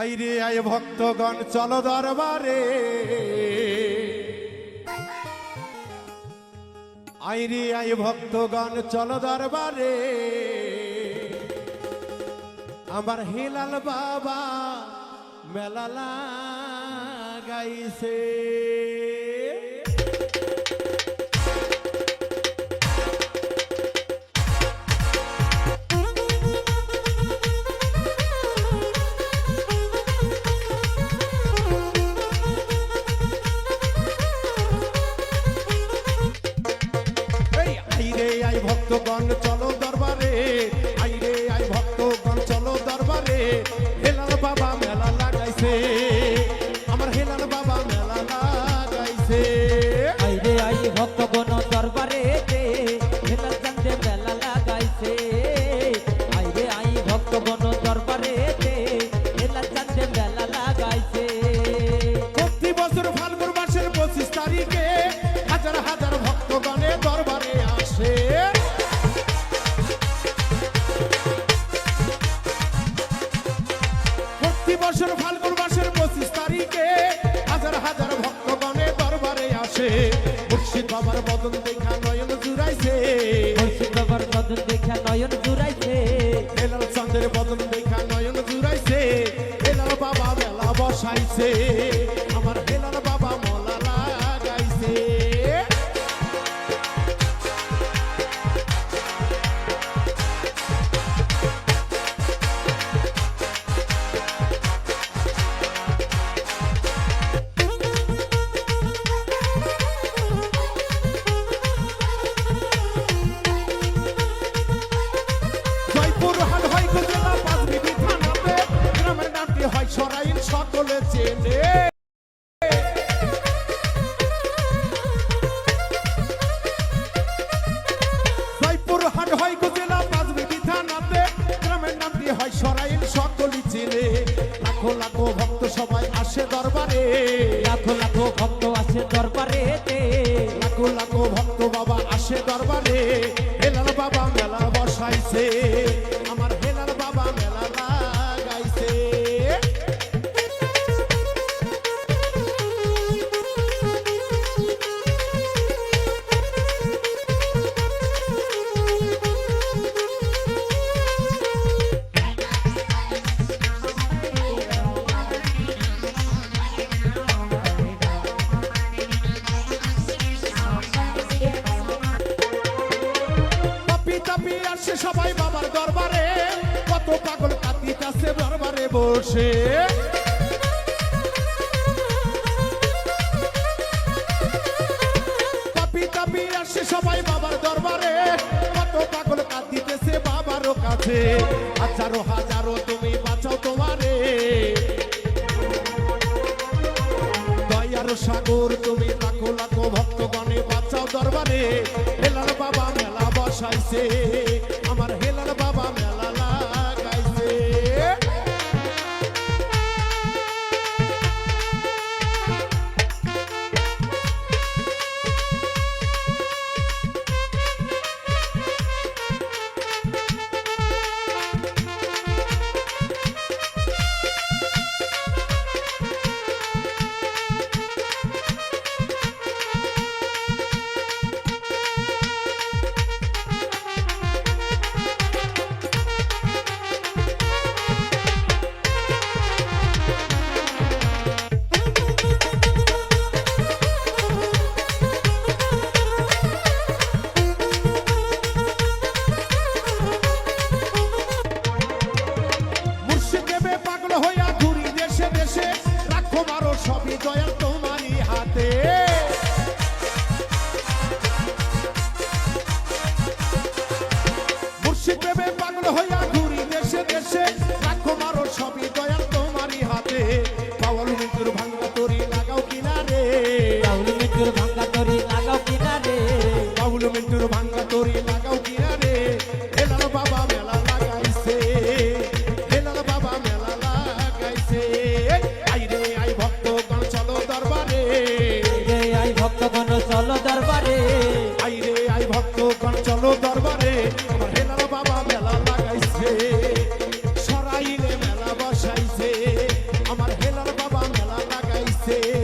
আইরে আয় ভক্তগণ, চলো দরবারে। আইরে আয় ভক্তগণ, চলো দরবারে। আমার হিলাল বাবা মেলা লাগাইছে। Kandiri Padam আছে দরবারে লাখো লাখো ভক্ত আছে দরবারে বসে কাপি কাপি আসে সবাই বাবার দরবারে। কত পাগল কাঁদিতেছে বাবারও কাছে। হাজারো হাজারো তুমি বাঁচাও তোমারে। দয়ার সাগর তুমি লাখো লাখো ভক্তগণে বাঁচাও দরবারে। মেলার বাবা, মেলা বসাইছে। হইয়া ঘুরি দেশে দেশে। say